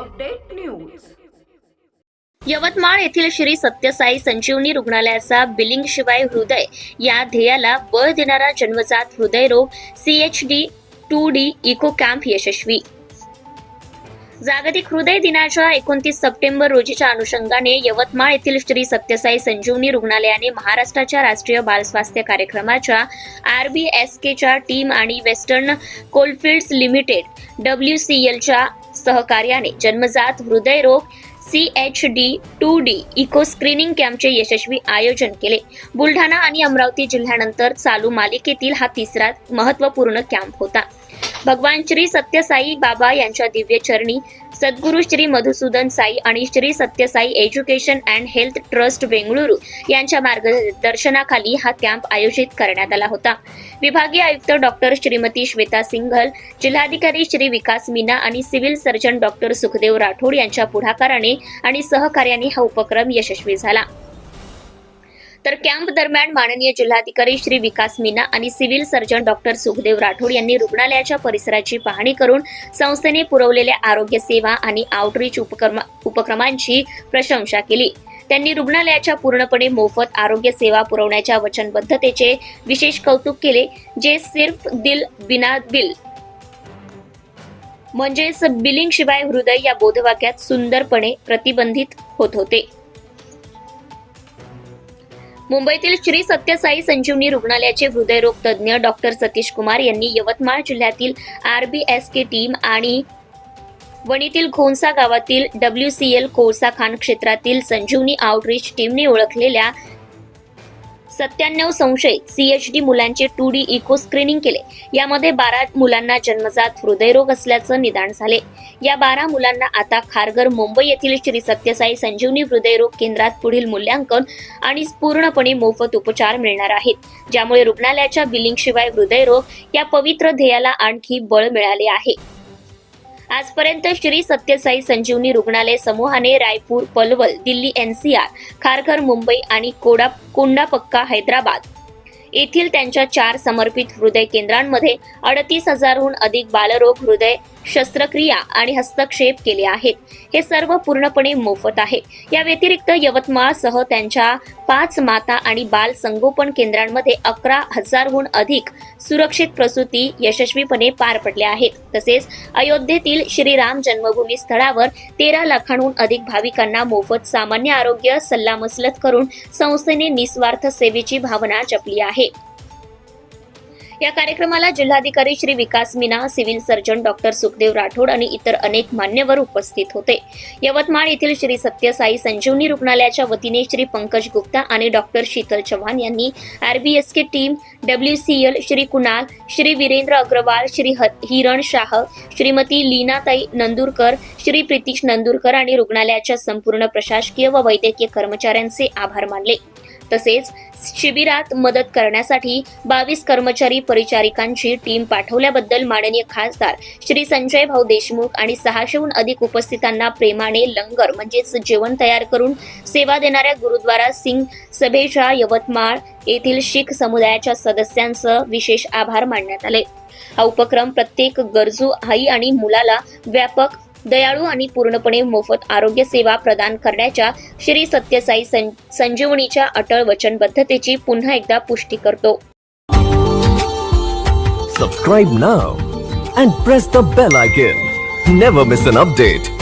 Update news. Yavatmal येथील श्री सत्यसाई संजीवनी रुग्णालयाचा billing शिवाय हृदय या ध्येयाला बळ देणारा जन्मजात हृदयरोग CHD two D echo camp यशस्वी. जागतिक हृदय दिनाच्या एकोणतीस सप्टेंबर रोजीच्या अनुषंगाने यवतमाळ येथील श्री सत्यसाई संजीवनी रुग्णालयाने महाराष्ट्राच्या राष्ट्रीय बालस्वास्थ्य कार्यक्रमाच्या आर बी एस केच्या टीम आणि western coalfields limited W C एलच्या सहकार्याने जन्मजात हृदयरोग C H D two D echo screening कॅम्पचे यशस्वी आयोजन केले. बुलढाणा आणि अमरावती जिल्ह्यानंतर चालू मालिकेतील हा तिसरा महत्त्वपूर्ण कॅम्प होता. भगवान श्री सत्यसाई बाबा यांच्या दिव्य चरणी सद्गुरू श्री मधुसूदन साई आणि Shri Sathya Sai education and health trust Bengaluru यांच्या मार्गदर्शनाखाली हा कॅम्प आयोजित करण्यात आला होता. विभागीय आयुक्त डॉक्टर श्रीमती श्वेता सिंघल जिल्हाधिकारी श्री विकास मीना आणि civil surgeon doctor Sukhdev Rathod यांच्या पुढाकाराने आणि सहकार्याने हा उपक्रम यशस्वी झाला. तर कॅम्प दरम्यान माननीय जिल्हाधिकारी श्री विकास मीना आणि civil surgeon doctor Sukhdev Rathod यांनी रुग्णालयाच्या परिसराची पाहणी करून संस्थेने पुरवलेल्या आरोग्य सेवा आणि आउटरीच उपक्रमा उपक्रमांची प्रशंसा केली. त्यांनी रुग्णालयाच्या पूर्णपणे मोफत आरोग्य सेवा पुरवण्याच्या वचनबद्धतेचे विशेष कौतुक केले जे सिर्फ दिल बिना बिल म्हणजेच बिलिंग शिवाय हृदय या बोधवाक्यात सुंदरपणे प्रतिबंधित होत होते. मुंबईतील श्री सत्यसाई संजीवनी रुग्णालयाचे हृदयरोग तज्ज्ञ डॉक्टर सतीश कुमार यांनी यवतमाळ जिल्ह्यातील आरबीएसके टीम आणि वणीतील खोनसा गावातील डब्ल्यू सी एल कोळसा खान क्षेत्रातील संजीवनी आउटरीच टीमने ओळखलेल्या सत्त्याण्णव संशयित सीएचडी मुलांचे टू डी इको स्क्रीनिंग केले. यामध्ये बारा मुलांना जन्मजात हृदयरोग असल्याचं निदान झाले. या बारा मुलांना आता खारघर मुंबई येथील श्री सत्यसाई संजीवनी हृदयरोग केंद्रात पुढील मूल्यांकन आणि पूर्णपणे मोफत उपचार मिळणार आहेत. ज्यामुळे रुग्णालयाच्या बिलिंगशिवाय हृदयरोग या पवित्र ध्येयाला आणखी बळ मिळाले आहे. आजपर्यंत श्री सत्यसाई संजीवनी रुग्णालय समूहाने रायपूर पलवल दिल्ली एनसीआर खारघर मुंबई आणि कोडा कोंडापक्का हैदराबाद येथील त्यांच्या चार समर्पित हृदय केंद्रांमध्ये अडतीस हजारहून अधिक बालरोग हृदय शस्त्रक्रिया आणि हस्तक्षेप केले आहेत. हे सर्व पूर्णपणे मोफत आहे. या व्यतिरिक्त यवतमाळसह त्यांच्या पाच माता आणि बाल संगोपन केंद्रांमध्ये अकरा हजारहून अधिक सुरक्षित प्रसूती यशस्वीपणे पार पडल्या आहेत. तसेच अयोध्येतील श्रीराम जन्मभूमी स्थळावर तेरा लाखांहून अधिक भाविकांना मोफत सामान्य आरोग्य सल्लामसलत करून संस्थेने निस्वार्थ सेवेची भावना जपली आहे. या कार्यक्रमाला जिल्हाधिकारी Shri Vikas Meena civil surgeon doctor Sukhdev Rathod आणि इतर अनेक मान्यवर उपस्थित होते. यवतमाळ येथील श्री सत्यसाई संजीवनी रुग्णालयाच्या वतीने श्री पंकज गुप्ता आणि डॉक्टर शीतल चव्हाण यांनी RBSK team W C L Shri Kunal Shri Virendra Agarwal Shri ह- हिरण शाह श्रीमती लीनाताई नंदुरकर श्री प्रितीश नंदुरकर आणि रुग्णालयाच्या संपूर्ण प्रशासकीय व वैद्यकीय कर्मचाऱ्यांचे आभार मानले. तसेच शिबिरात मदत करण्यासाठी बावीस कर्मचारी परिचारिकांची टीम पाठवल्याबद्दल माननीय खासदार श्री संजय भाऊ देशमुख आणि सहाशेहून अधिक उपस्थितांना प्रेमाने लंगर म्हणजेच जेवण तयार करून सेवा देणाऱ्या गुरुद्वारा सिंग सभेच्या यवतमाळ येथील शीख समुदायाच्या सदस्यांचं विशेष आभार मानण्यात आले. हा उपक्रम प्रत्येक गरजू आई आणि मुलाला व्यापक दयाळू आणि पूर्णपणे मोफत आरोग्य सेवा प्रदान करण्याच्या श्री सत्यसाई संजीवनीच्या अटळ वचनबद्धतेची पुन्हा एकदा पुष्टी करतो. Subscribe now and press the bell icon never miss an update